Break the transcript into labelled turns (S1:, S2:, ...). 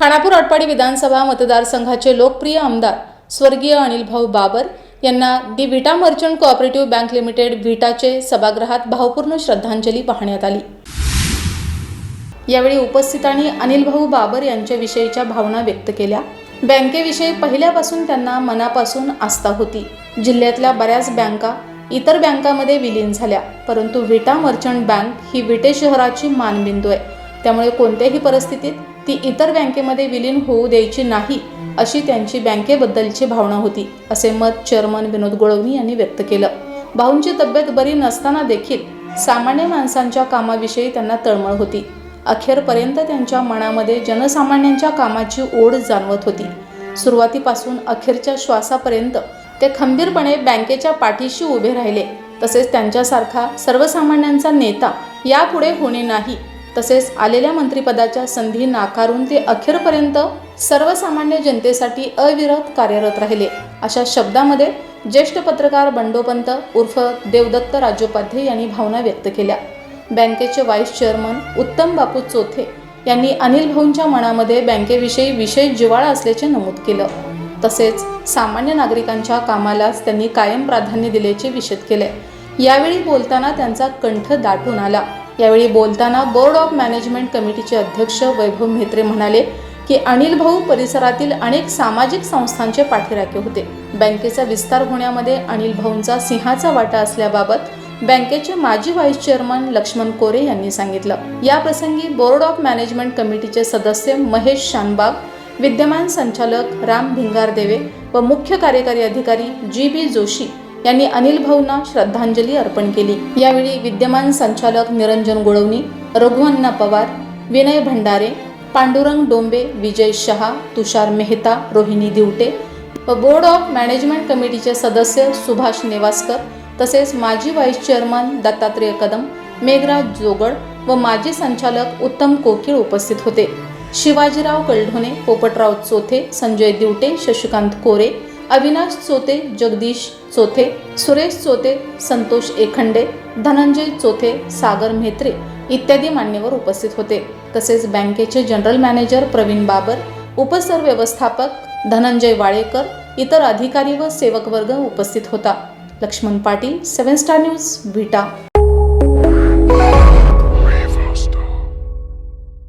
S1: खानापूर आटपाडी विधानसभा मतदारसंघाचे लोकप्रिय आमदार स्वर्गीय अनिलभाऊ बाबर यांना the Vita merchant cooperative bank limited व्हिटाचे सभागृहात भावपूर्ण श्रद्धांजली वाहण्यात आली. यावेळी उपस्थितांनी अनिलभाऊ बाबर यांच्याविषयीच्या भावना व्यक्त केल्या. बँकेविषयी पहिल्यापासून त्यांना मनापासून आस्था होती. जिल्ह्यातल्या बऱ्याच बँका इतर बँकामध्ये विलीन झाल्या परंतु विटा मर्चंट बँक ही विटे शहराची मानबिंदू आहे. त्यामुळे कोणत्याही परिस्थितीत ती इतर बँकेमध्ये विलीन होऊ द्यायची नाही अशी त्यांची बँकेबद्दलची भावना होती असे मत चेअरमन विनोद गोळवणी यांनी व्यक्त केलं. भाऊंची तब्येत बरी नसताना देखील सामान्य माणसांच्या कामाविषयी त्यांना तळमळ होती. अखेरपर्यंत त्यांच्या मनामध्ये जनसामान्यांच्या कामाची ओढ जाणवत होती. सुरुवातीपासून अखेरच्या श्वासापर्यंत ते खंबीरपणे बँकेच्या पाठीशी उभे राहिले तसेच त्यांच्यासारखा सर्वसामान्यांचा नेता यापुढे होणे नाही तसेच आलेल्या मंत्रिपदाच्या संधी नाकारून ते अखेरपर्यंत सर्वसामान्य जनतेसाठी अविरत कार्यरत राहिले. अशा शब्दामध्ये ज्येष्ठ पत्रकार बंडोपंत उर्फ देवदत्त राजोपाध्ये यांनी भावना व्यक्त केल्या. बँकेचे व्हाईस चेअरमन उत्तम बापू चोथे यांनी अनिल भाऊंच्या मनामध्ये बँकेविषयी विशेष जिव्हाळा असल्याचे नमूद केलं. तसेच सामान्य नागरिकांच्या कामालाच त्यांनी कायम प्राधान्य दिल्याचे विषद केले. यावेळी बोलताना त्यांचा कंठ दाटून आला. यावेळी बोलताना बोर्ड ऑफ मॅनेजमेंट कमिटीचे अध्यक्ष वैभव म्हेत्रे म्हणाले की अनिल भाऊ परिसरातील अनेक सामाजिक संस्थांचे पाठीराखे होते. बँकेचा विस्तार होण्यामध्ये अनिल भाऊंचा सिंहाचा वाटा असल्याबाबत बँकेचे माजी व्हाईस चेअरमन लक्ष्मण कोरे यांनी सांगितलं. या प्रसंगी बोर्ड ऑफ मॅनेजमेंट कमिटीचे सदस्य महेश शानबाग विद्यमान संचालक राम भिंगारदेवे व मुख्य कार्यकारी अधिकारी जी बी जोशी यांनी अनिल भाऊंना श्रद्धांजली अर्पण केली. यावेळी विद्यमान संचालक निरंजन गोळवणी रघुअण्णा पवार विनय भंडारे पांडुरंग डोंबे विजय शहा तुषार मेहता रोहिणी दिवटे व बोर्ड ऑफ मॅनेजमेंट कमिटीचे सदस्य सुभाष नेवासकर तसेच माजी व्हाईस चेअरमन दत्तात्रेय कदम मेघराज जोगड व माजी संचालक उत्तम कोकिळ उपस्थित होते. शिवाजीराव कलढोणे पोपटराव चोथे संजय दिवटे शशिकांत कोरे अविनाश चोते जगदीश चोथे सुरेश चोते संतोष एखंडे धनंजय चोथे सागर म्हेत्रे इत्यादी मान्यवर उपस्थित होते. तसेच बँकेचे जनरल मॅनेजर प्रवीण बाबर उपसर व्यवस्थापक धनंजय वाळेकर इतर अधिकारी व सेवक वर्ग उपस्थित होता. Laxman Patil seven star news Vita